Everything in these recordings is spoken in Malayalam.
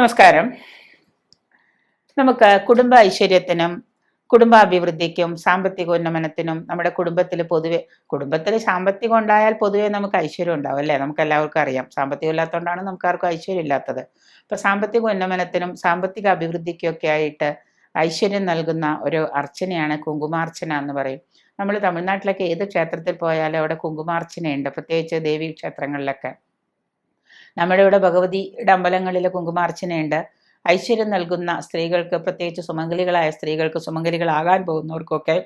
നമസ്കാരം. നമുക്ക് കുടുംബ ഐശ്വര്യത്തിനും കുടുംബാഭിവൃദ്ധിക്കും സാമ്പത്തിക ഉന്നമനത്തിനും നമ്മുടെ കുടുംബത്തിൽ പൊതുവെ കുടുംബത്തിൽ സാമ്പത്തികം ഉണ്ടായാൽ പൊതുവെ നമുക്ക് ഐശ്വര്യം ഉണ്ടാവും അല്ലേ? നമുക്ക് എല്ലാവർക്കും അറിയാം. സാമ്പത്തികം ഇല്ലാത്തതുകൊണ്ടാണ് നമുക്ക് ആർക്കും ഐശ്വര്യം ഇല്ലാത്തത്. അപ്പൊ സാമ്പത്തിക ഉന്നമനത്തിനും സാമ്പത്തിക അഭിവൃദ്ധിക്കൊക്കെ ആയിട്ട് ഐശ്വര്യം നൽകുന്ന ഒരു അർച്ചനയാണ് കുങ്കുമാർച്ചന എന്ന് പറയും. നമ്മൾ തമിഴ്നാട്ടിലൊക്കെ ഏത് ക്ഷേത്രത്തിൽ പോയാലും അവിടെ കുങ്കുമാർച്ചനയുണ്ട്. പ്രത്യേകിച്ച് ദേവീ ക്ഷേത്രങ്ങളിലൊക്കെ നമ്മുടെ ഇവിടെ ഭഗവതിയുടെ അമ്പലങ്ങളിൽ കുങ്കുമാർച്ചനയുണ്ട്. ഐശ്വര്യം നൽകുന്ന സ്ത്രീകൾക്ക് പ്രത്യേകിച്ച് സുമംഗലികളായ സ്ത്രീകൾക്ക് സുമംഗലികളാകാൻ പോകുന്നവർക്കൊക്കെ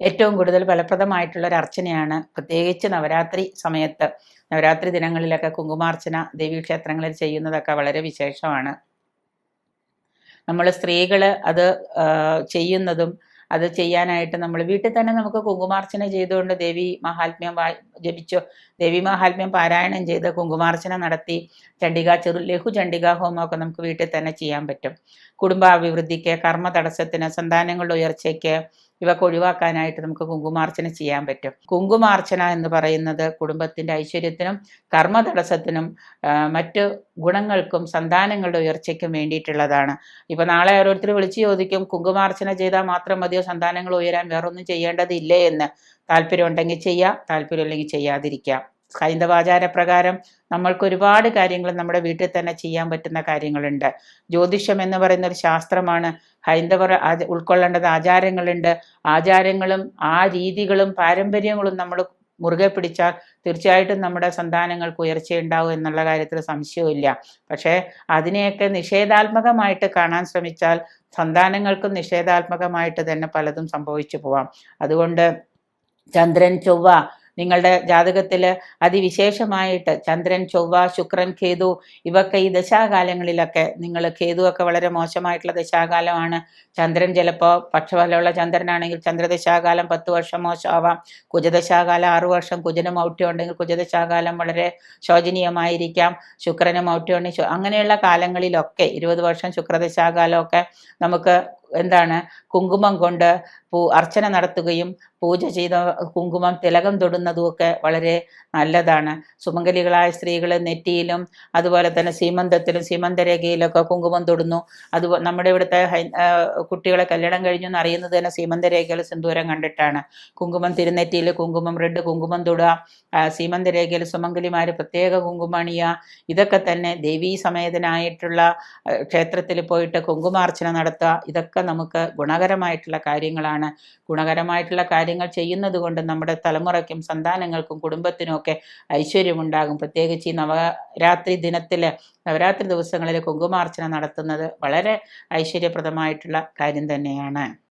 ഏറ്റവും കൂടുതൽ ഫലപ്രദമായിട്ടുള്ള ഒരു അർച്ചനയാണ് പ്രത്യേകിച്ച് നവരാത്രി സമയത്ത്. നവരാത്രി ദിനങ്ങളിലൊക്കെ കുങ്കുമാർച്ചന ദേവീക്ഷേത്രങ്ങളിൽ ചെയ്യുന്നതൊക്കെ വളരെ വിശേഷമാണ്. നമ്മൾ സ്ത്രീകൾ അത് ചെയ്യുന്നതും അത് ചെയ്യാനായിട്ട് നമ്മൾ വീട്ടിൽ തന്നെ നമുക്ക് കുങ്കുമാർച്ചന ചെയ്തുകൊണ്ട് ദേവി മഹാത്മ്യം ജപിച്ചോ. ദേവി മഹാത്മ്യം പാരായണം ചെയ്ത് കുങ്കുമാർച്ചന നടത്തി. ചണ്ഡിക ചെറു ലഘു ചണ്ഡിക ഹോമമൊക്കെ നമുക്ക് വീട്ടിൽ തന്നെ ചെയ്യാൻ പറ്റും. കുടുംബാഭിവൃദ്ധിക്ക് കർമ്മ തടസ്സത്തിന് സന്താനങ്ങളുടെ ഉയർച്ചയ്ക്ക് ഇവക്ക് ഒഴിവാക്കാനായിട്ട് നമുക്ക് കുങ്കുമാർച്ചന ചെയ്യാൻ പറ്റും. കുങ്കുമാർച്ചന എന്ന് പറയുന്നത് കുടുംബത്തിന്റെ ഐശ്വര്യത്തിനും കർമ്മ തടസ്സത്തിനും മറ്റു ഗുണങ്ങൾക്കും സന്താനങ്ങളുടെ ഉയർച്ചയ്ക്കും വേണ്ടിയിട്ടുള്ളതാണ്. ഇപ്പൊ നാളെ ഓരോരുത്തർ വിളിച്ചു ചോദിക്കും കുങ്കുമാർച്ചന ചെയ്താൽ മാത്രം മതിയോ? സന്താനങ്ങൾ ഉയരാൻ വേറൊന്നും ചെയ്യേണ്ടതില്ലേ എന്ന്. താല്പര്യം ഉണ്ടെങ്കിൽ ചെയ്യാം താല്പര്യമില്ലെങ്കിൽ ചെയ്യാതിരിക്കാം. ഹൈന്ദവാചാരപ്രകാരം നമ്മൾക്ക് ഒരുപാട് കാര്യങ്ങൾ നമ്മുടെ വീട്ടിൽ തന്നെ ചെയ്യാൻ പറ്റുന്ന കാര്യങ്ങളുണ്ട്. ജ്യോതിഷം എന്ന് പറയുന്ന ഒരു ശാസ്ത്രമാണ്. ഹൈന്ദവർ ഉൾക്കൊള്ളേണ്ടത് ആചാരങ്ങളുണ്ട്. ആചാരങ്ങളും ആ രീതികളും പാരമ്പര്യങ്ങളും നമ്മൾ മുറുകെ പിടിച്ചാൽ തീർച്ചയായിട്ടും നമ്മുടെ സന്താനങ്ങൾക്ക് ഉയർച്ചയുണ്ടാവും എന്നുള്ള കാര്യത്തിൽ സംശയവുമില്ല. പക്ഷേ അതിനെയൊക്കെ നിഷേധാത്മകമായിട്ട് കാണാൻ ശ്രമിച്ചാൽ സന്താനങ്ങൾക്കും നിഷേധാത്മകമായിട്ട് തന്നെ പലതും സംഭവിച്ചു പോവാം. അതുകൊണ്ട് ചന്ദ്രൻ ചൊവ്വ നിങ്ങളുടെ ജാതകത്തിൽ അതിവിശേഷമായിട്ട് ചന്ദ്രൻ ചൊവ്വ ശുക്രൻ കേതു ഇവയൊക്കെ ഈ ദശാകാലങ്ങളിലൊക്കെ നിങ്ങൾ കേതു ഒക്കെ വളരെ മോശമായിട്ടുള്ള ദശാകാലമാണ്. ചന്ദ്രൻ ചിലപ്പോൾ പക്ഷഫലമുള്ള ചന്ദ്രനാണെങ്കിൽ ചന്ദ്രദശാകാലം പത്ത് വർഷം മോശമാവാം. കുജദശാകാലം ആറു വർഷം കുജന് മൗട്യം ഉണ്ടെങ്കിൽ കുജദശാകാലം വളരെ ശോചനീയമായിരിക്കാം. ശുക്രന് മൗട്യം ഉണ്ടെങ്കിൽ അങ്ങനെയുള്ള കാലങ്ങളിലൊക്കെ ഇരുപത് വർഷം ശുക്രദശാകാലമൊക്കെ നമുക്ക് എന്താണ് കുങ്കുമം കൊണ്ട് പൂ അർച്ചന നടത്തുകയും പൂജ ചെയ്ത കുങ്കുമം തിലകം തൊടുന്നതുമൊക്കെ വളരെ നല്ലതാണ്. സുമംഗലികളായ സ്ത്രീകൾ നെറ്റിയിലും അതുപോലെ തന്നെ സീമന്തത്തിലും സീമന്തരേഖയിലൊക്കെ കുങ്കുമം തൊടുന്നു. അത് നമ്മുടെ ഇവിടുത്തെ കുട്ടികളെ കല്യാണം കഴിഞ്ഞു എന്ന് അറിയുന്നത് തന്നെ സീമന്തരേഖയിൽ സിന്ദൂരം കണ്ടിട്ടാണ്. കുങ്കുമം തിരുനെറ്റിയിൽ കുങ്കുമം റെഡ് കുങ്കുമം തൊടുക സീമന്തരേഖയിൽ സുമംഗലിമാർ പ്രത്യേക കുങ്കുമണിയ ഇതൊക്കെ തന്നെ ദേവീ സമേതനായിട്ടുള്ള ക്ഷേത്രത്തിൽ പോയിട്ട് കുങ്കുമാർച്ചന നടത്തുക ഇതൊക്കെ നമുക്ക് ഗുണകരമായിട്ടുള്ള കാര്യങ്ങളാണ്. ഗുണകരമായിട്ടുള്ള കാര്യങ്ങൾ ചെയ്യുന്നത് കൊണ്ട് നമ്മുടെ തലമുറയ്ക്കും സന്താനങ്ങൾക്കും കുടുംബത്തിനും ഒക്കെ ഐശ്വര്യമുണ്ടാകും. പ്രത്യേകിച്ച് ഈ നവരാത്രി ദിനത്തിൽ നവരാത്രി ദിവസങ്ങളിൽ കുങ്കുമാർച്ചന നടത്തുന്നത് വളരെ ഐശ്വര്യപ്രദമായിട്ടുള്ള കാര്യം തന്നെയാണ്.